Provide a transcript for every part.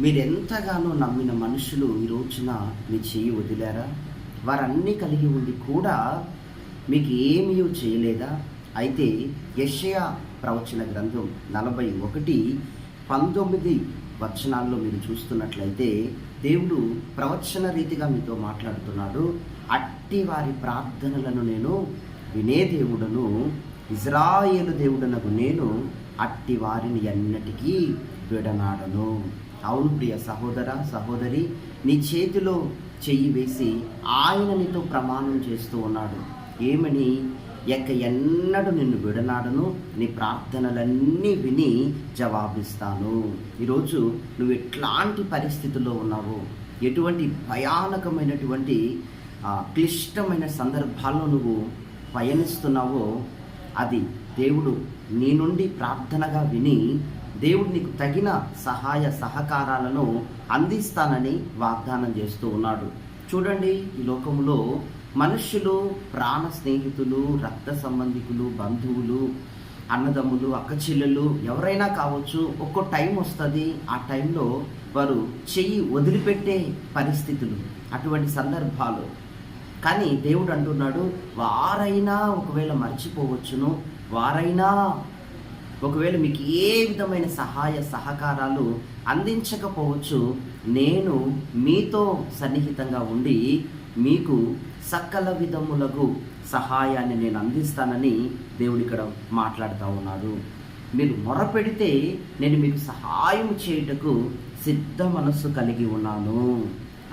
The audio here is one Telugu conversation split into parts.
మీరెంతగానో నమ్మిన మనుషులు ఈ రోజున మీ చేయి వదిలారా? వారన్నీ కలిగి ఉండి కూడా మీకు ఏమీ చేయలేదా? అయితే యషయా ప్రవచన గ్రంథం నలభై ఒకటి పంతొమ్మిది వచనాల్లో మీరు చూస్తున్నట్లయితే దేవుడు ప్రవచన రీతిగా మీతో మాట్లాడుతున్నాడు. అట్టి వారి ప్రార్థనలను నేను వినే దేవుడను ఇజ్రాయేలు దేవుడనకు నేను అట్టి వారిని ఎన్నటికీ విడనాడను. అవును ప్రియ సహోదర సహోదరి నీ చేతిలో చెయ్యి వేసి ఆయన నీతో ప్రమాణం చేస్తూ ఉన్నాడు. ఏమని? ఎక్క ఎన్నడూ నిన్ను విడనాడను నీ ప్రార్థనలన్నీ విని జవాబిస్తాను. ఈరోజు నువ్వు ఎట్లాంటి పరిస్థితుల్లో ఉన్నావు ఎటువంటి భయానకమైనటువంటి క్లిష్టమైన సందర్భాల్లో నువ్వు పయనిస్తున్నావో అది దేవుడు నీ నుండి ప్రార్థనగా విని దేవుడు నీకు తగిన సహాయ సహకారాలను అందిస్తానని వాగ్దానం చేస్తూ ఉన్నాడు. చూడండి ఈ లోకంలో మనుష్యులు ప్రాణ స్నేహితులు రక్త సంబంధికులు బంధువులు అన్నదమ్ములు అక్కచెల్లెలు ఎవరైనా కావచ్చు ఒక్కో టైం వస్తుంది. ఆ టైంలో వారు చెయ్యి వదిలిపెట్టే పరిస్థితులు అటువంటి సందర్భాలు. కానీ దేవుడు అంటున్నాడు వారైనా ఒకవేళ మర్చిపోవచ్చును వారైనా ఒకవేళ మీకు ఏ విధమైన సహాయ సహకారాలు అందించకపోవచ్చు నేను మీతో సన్నిహితంగా ఉండి మీకు సకల విధములకు సహాయాన్ని నేను అందిస్తానని దేవుడు ఇక్కడ మాట్లాడుతూ ఉన్నాడు. మీరు మొరపెడితే నేను మీకు సహాయం చేయుటకు సిద్ధ మనస్సు కలిగి ఉన్నాను.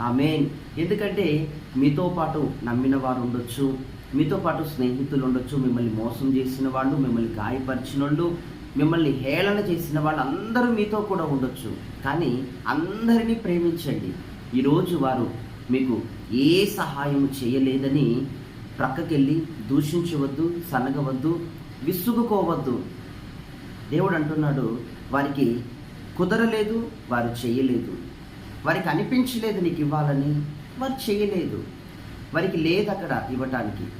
ఆమె ఎందుకంటే మీతో పాటు నమ్మిన వారు ఉండొచ్చు మీతో పాటు స్నేహితులు ఉండొచ్చు మిమ్మల్ని మోసం చేసిన వాళ్ళు మిమ్మల్ని గాయపరిచిన వాళ్ళు మిమ్మల్ని హేళన చేసిన వాళ్ళందరూ మీతో కూడా ఉండొచ్చు. కానీ అందరినీ ప్రేమించండి. ఈరోజు వారు మీకు ఏ సహాయం చేయలేదని ప్రక్కకెళ్ళి దూషించవద్దు సనగవద్దు విసుగుకోవద్దు. దేవుడు అంటున్నాడు వారికి కుదరలేదు వారు చేయలేదు. వారికి అనిపించలేదు నీకు ఇవ్వాలని వారు చేయలేదు. వారికి లేదు అక్కడ ఇవ్వటానికి.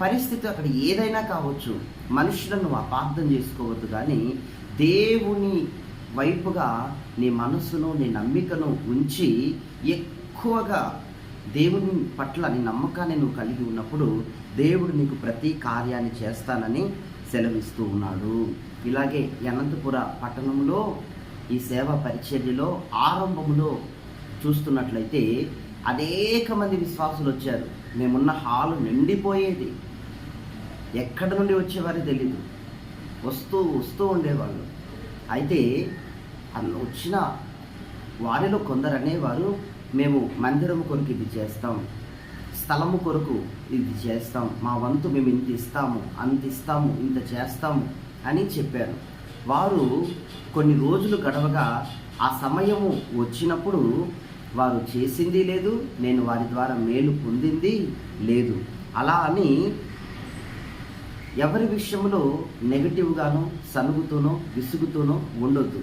పరిస్థితి అక్కడ ఏదైనా కావచ్చు. మనుషులను అపార్థం చేసుకోవద్దు కానీ దేవుని వైపుగా నీ మనస్సును నీ నమ్మికను ఉంచి ఎక్కువగా దేవుని పట్ల నీ నమ్మకాన్ని నువ్వు కలిగి ఉన్నప్పుడు దేవుడు నీకు ప్రతి కార్యాన్ని చేస్తానని సెలవిస్తూ ఉన్నాడు. ఇలాగే అనంతపుర పట్టణంలో ఈ సేవా పరిచర్యలో ఆరంభంలో చూస్తున్నట్లయితే అనేక మంది విశ్వాసులు వచ్చారు. మేమున్న హాలు నిండిపోయేది. ఎక్కడి నుండి వచ్చేవారో తెలీదు. వస్తూ వస్తూ ఉండేవాళ్ళు. అయితే అన్న వచ్చిన వారిలో కొందరు అనేవారు మేము మందిరం కొరకు ఇది చేస్తాం. స్థలము కొరకు ఇది చేస్తాం. మా వంతు మేము ఇంత ఇస్తాము అంత ఇస్తాము ఇంత చేస్తాము అని చెప్పారు. వారు కొన్ని రోజులు గడవగా ఆ సమయము వచ్చినప్పుడు వారు చేసింది లేదు నేను వారి ద్వారా మేలు పొందింది లేదు. అలా అని ఎవరి విషయంలో నెగటివ్గానో సనుగుతూనో విసుగుతూనో ఉండొద్దు.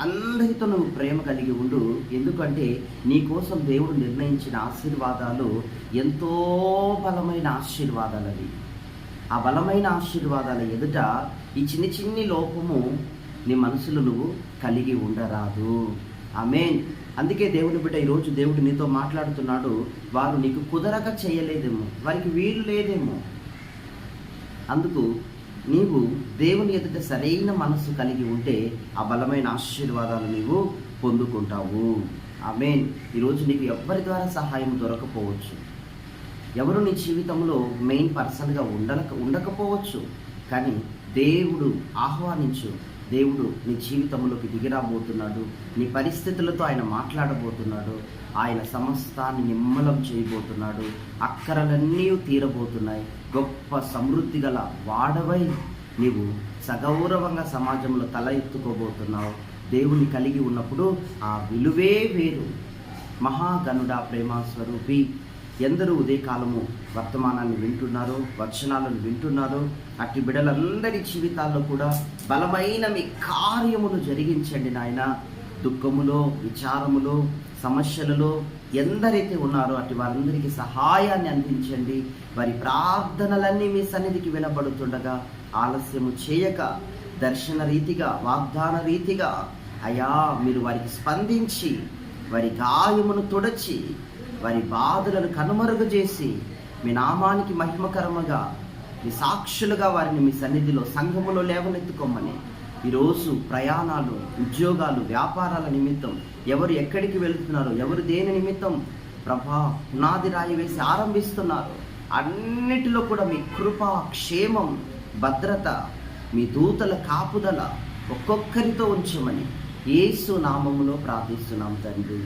అందరితో నువ్వు ప్రేమ కలిగి ఉండు. ఎందుకంటే నీ కోసం దేవుడు నిర్ణయించిన ఆశీర్వాదాలు ఎంతో బలమైన ఆశీర్వాదాలు అవి ఆ బలమైన ఆశీర్వాదాల ఎదుట ఈ చిన్ని చిన్ని లోపము నీ మనసులో నువ్వు కలిగి ఉండరాదు. ఆమెన్. అందుకే దేవుని బిడ్డ ఈరోజు దేవుడు నీతో మాట్లాడుతున్నాడు. వారు నీకు కుదరక చేయలేదేమో. వారికి వీలు లేదేమో. అందుకు నీవు దేవుని ఎదుట సరైన మనస్సు కలిగి ఉంటే ఆ బలమైన ఆశీర్వాదాలు నీవు పొందుకుంటావు. ఆమెన్. ఈరోజు నీకు ఎవ్వరి ద్వారా సహాయం దొరకపోవచ్చు. ఎవరు నీ జీవితంలో మెయిన్ పర్సన్గా ఉండక ఉండకపోవచ్చు. కానీ దేవుడు ఆహ్వానించు. దేవుడు నీ జీవితంలోకి దిగిరాబోతున్నాడు. నీ పరిస్థితులతో ఆయన మాట్లాడబోతున్నాడు. ఆయన సమస్తాన్ని నిమ్మలం చేయబోతున్నాడు. అక్కరలన్నీ తీరబోతున్నాయి. గొప్ప సమృద్ధి గల వాడవై నీవు సగౌరవంగా సమాజంలో తల ఎత్తుకోబోతున్నావు. దేవుని కలిగి ఉన్నప్పుడు ఆ విలువే వేరు. మహాగనుడా ప్రేమ స్వరూపి ఎందరూ ఉదయకాలము వర్తమానాన్ని వింటున్నారో వచనాలను వింటున్నారో అట్టి బిడలందరి జీవితాల్లో కూడా బలమైన మీ కార్యమును జరిగించండి నాయన. దుఃఖములో విచారములో సమస్యలలో ఎందరైతే ఉన్నారో అటు వారందరికీ సహాయాన్ని అందించండి. వారి ప్రార్థనలన్నీ మీ సన్నిధికి వినబడుతుండగా ఆలస్యము చేయక దర్శన రీతిగా వాగ్దాన రీతిగా అయా మీరు వారికి స్పందించి వారి గాయమును తుడచి వారి బాధలను కనుమరుగు చేసి మీ నామానికి మహిమకరముగా మీ సాక్షులుగా వారిని మీ సన్నిధిలో సంఘములో లేవనెత్తుకోమని ఈరోజు ప్రయాణాలు ఉద్యోగాలు వ్యాపారాల నిమిత్తం ఎవరు ఎక్కడికి వెళుతున్నారు ఎవరు దేని నిమిత్తం ప్రభా పునాది రాయి వేసి ఆరంభిస్తున్నారు. అన్నిటిలో కూడా మీ కృప క్షేమం భద్రత మీ దూతల కాపుదల ఒక్కొక్కరితో ఉంచమని ఏసు నామములో ప్రార్థిస్తున్నాం తండ్రి.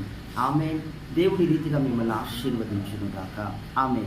ఆమె దేవుడి రీతిగా మిమ్మల్ని ఆశీర్వదించును గాక ఆమె